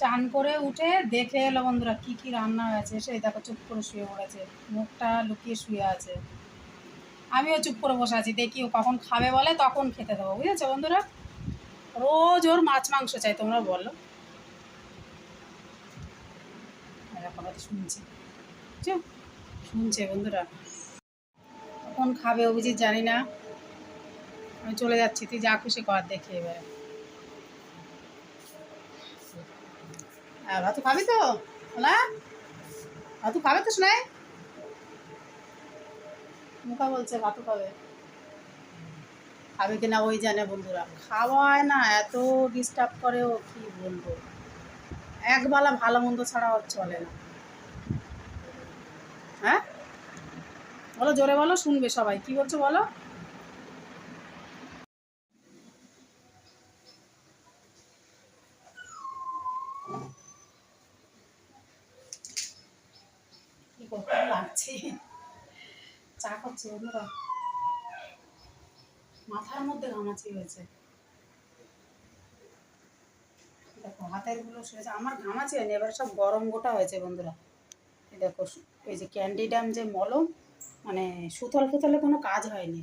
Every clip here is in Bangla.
চান করে উঠে দেখে এলো বন্ধুরা কী কী রান্না হয়েছে, সেই দেখো চুপ করে শুয়ে পড়েছে, মুখটা লুকিয়ে শুয়ে আছে। আমিও চুপ করে বসে আছি, দেখি ও কখন খাবে বলে তখন খেতে দেবো, বুঝেছ বন্ধুরা? রোজ ওর মাছ মাংস চাই, তোমরা বলো। শুনছে। বুঝছ? শুনছে বন্ধুরা। কখন খাবে অভিজিৎ জানি না। আমি চলে যাচ্ছি, তুই যা খুশি কর, দেখি এবারে। ভাতু খাবি তো? ওলা ভাতু খাবে তো শোনাই মুখা বলছে ভাতু খাবে। খাবে কিনা ওই জানে বন্ধুরা। খাওয়ায় না, এত ডিস্টার্ব করে ও, কি বলব? একবেলা ভালো মন্দ ছাড়া ওর চলে না। হ্যাঁ? বলো, জোরে বলো, শুনবে সবাই। কি বলছো বলো কি করতে লাগছে চা খাচ্ছে, বন্ধুরা। মাথার মধ্যে ঘামাচি হয়েছে। দেখো, হাতেরগুলো শুয়েছে। আমার ঘামাচি হয়নি, এবার সব গরম গোটা হয়েছে, বন্ধুরা। দেখো, এই যে ক্যান্ডিডাম যে মলম মানে সুতল ফুতলে কোনো কাজ হয়নি।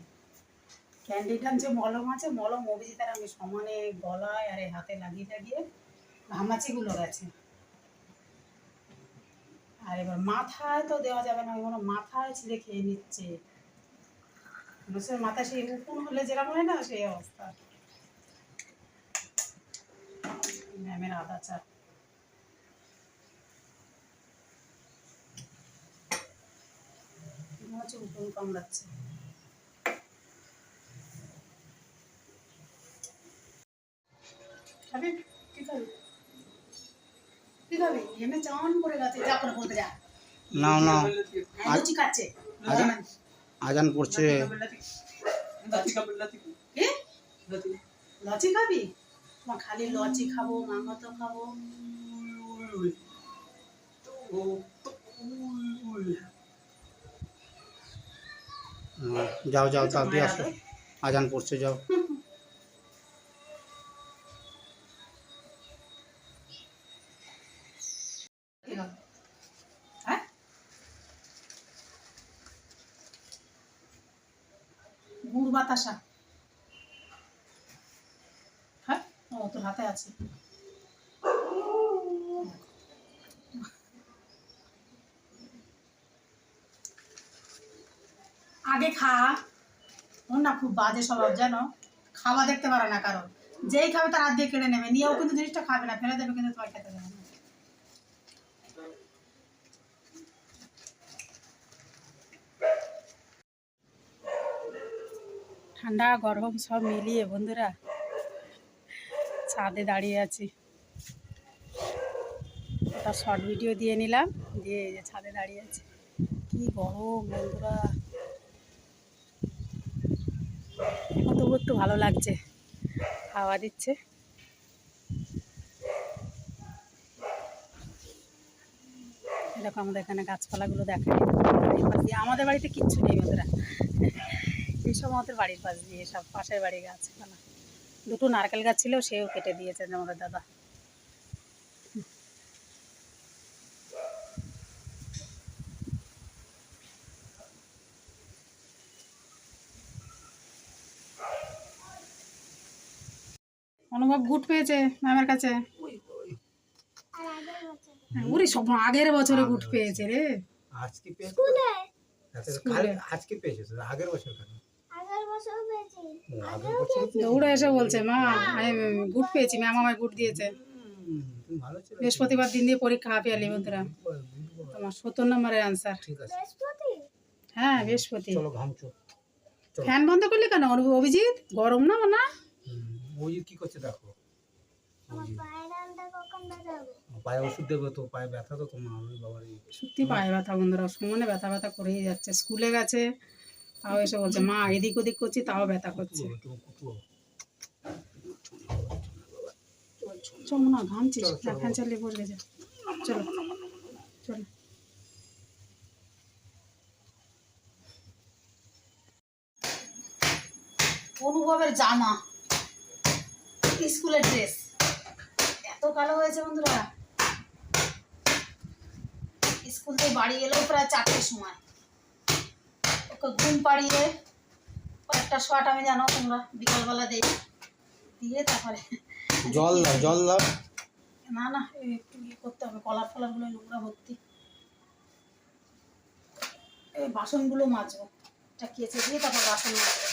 ক্যান্ডিডাম যে মলম আছে, মলম অভিজিতার আমি সমানে গলায় আর হাতে লাগিয়ে লাগিয়ে ঘামাচিগুলো গেছে। আর এবার মাথায় তো দেওয়া যাবে না কোনো মাথায় ছিঁড়ে খেয়ে নিচ্ছে। মানুষের মাথায় সেই উকুন হলে যেরকম হয় না, সেই অবস্থা। ম্যামের আদা চা। হচ্ছে উকুন কম খাবি কি খাবি কি এমনি চান করে গেছে যা করে বলতে যা। না না। হ্যাঁ, লুচি আজান পড়ছে লচি খাবি মা খালি লচি খাব মাংস তো খাব। যাও যাও তাও আসো। আজান পড়ছে যাও। বাতাসা হ্যাঁ? ও, তোর হাতে আছে। আগে খা। ওর না খুব বাজে স্বভাব, জানো? খাওয়া দেখতে পারে না কারণ যেই খাবে তার হাত দিয়ে কেড়ে নেবে। নিয়েও কিন্তু জিনিসটা খাবে না, ফেলে দেবে কিন্তু তোমার খেতে দেবে না। ঠান্ডা, গরম সব মিলিয়ে বন্ধুরা ছাদে দাঁড়িয়ে আছি। ওটা শর্ট ভিডিও দিয়ে নিলাম, দিয়ে যে ছাদে দাঁড়িয়ে আছি। কি গরম বন্ধুরা। এখন তবু একটু ভালো লাগছে, হাওয়া দিচ্ছে। এরকম আমাদের এখানে গাছপালাগুলো দেখা আমাদের বাড়িতে কিচ্ছু নেই বন্ধুরা। এইসব আমাদের বাড়ির পাশ দিয়ে সব পাশের বাড়ি গাছপালা দুটো নারকেল গাছ ছিল সেও কেটে দিয়েছেন আমাদের দাদা। অনুভব গুট পেয়েছে ম্যামের কাছে? উরি সব আগের বছরে গুট পেয়েছে রে। আজকে পেয়েছ? স্কুলে। আজকে পেয়েছ আগের বছর কেন আগের বছর পেয়েছি ও, আগের বছর দৌড়ে এসে বলছে মা আমি গুট পেয়েছি ম্যাম আমায় গুট দিয়েছে। হুম, তুমি ভালো ছিল বৃহস্পতিবার দিন দিয়ে পরীক্ষা হাফ ইয়ারলি বন্ধুরা তোমার সত্তর নম্বরের আনসার ঠিক আছে। হ্যাঁ বৃহস্পতি। চলো ঘামছো ফ্যান বন্ধ করলে কেন? অভিজিৎ? গরম না না? যে কি করছে দেখো? পায়ে ওষুধ দেবে তো পায়ে ব্যথা তো তোমার সত্যি পায়ে ব্যথা বন্ধুরা সমানে ব্যথা ব্যথা করেই যাচ্ছে। স্কুলে গেছে তাও এসে বলছে মা এদিক ওদিক করছি তাও ব্যথা করছে। কুটুও, একটু কুটুও। চল না ঘামছিস ফ্যান চালিয়ে বসে গেছে। চলো চলো। অনুভবের জামা স্কুলের ড্রেস। এত কালো হয়েছে বন্ধুরা। স্কুল থেকে বাড়ি এলেও প্রায় চারটের সময়। ঘুম পাড়িয়ে কয়েকটা শট আমি জানো তোমরা বিকালবেলা দেই দিয়ে তারপরে জল দাও জল দাও। না না একটু ইয়ে করতে হবে কলার ফলারগুলো নোংরা ভর্তি। এই বাসনগুলো মাজবো এটা কেচে দিয়ে তারপর বাসন মাজবো।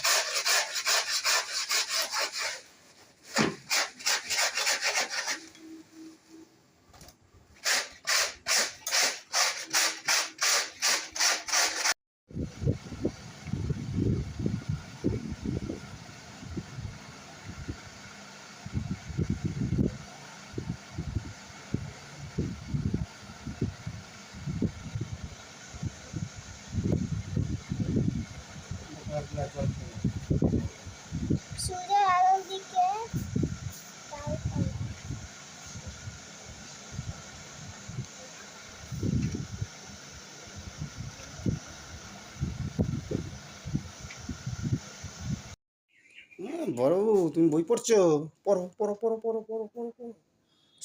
বড়বাবু, তুমি বই পড়ছো? পড়ো পড়ো পড়ো পড়ো পড়ো পড়ো পড়ো।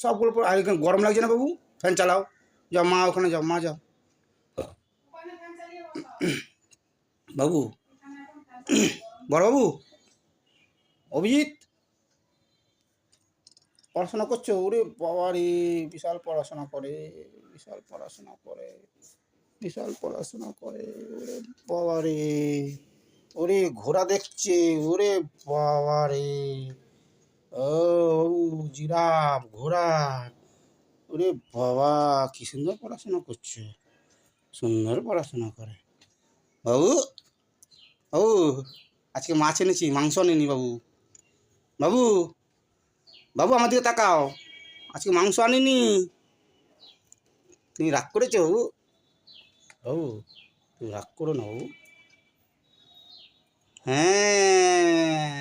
সবগুলো পড়ো। আর এখানে গরম লাগছে না বাবু? ফ্যান চালাও। যাও, মা ওখানে যাও, মা যাও। বাবু, বড়বাবু, অভিজিৎ, পড়াশোনা করছ? ওরে বাবা রে, বিশাল পড়াশোনা করে, বিশাল পড়াশোনা করে, বিশাল পড়াশোনা করে, ওরে বাবা রে। ওরে ঘোড়া দেখছে, ওরে বাবা রে। ও জিরাফ, ঘোড়া। ওরে বাবা, কি সুন্দর পড়াশোনা করছে। সুন্দর পড়াশোনা করে। বাবু বাবু, আজকে মাছ এনেছি, মাংস আনিনি বাবু। বাবু বাবু আমার দিকে তাকাও। আজকে মাংস আনিনি। তুমি রাগ করেছ বাবু? বাবু, তুমি রাগ করো না বাবু। 哎。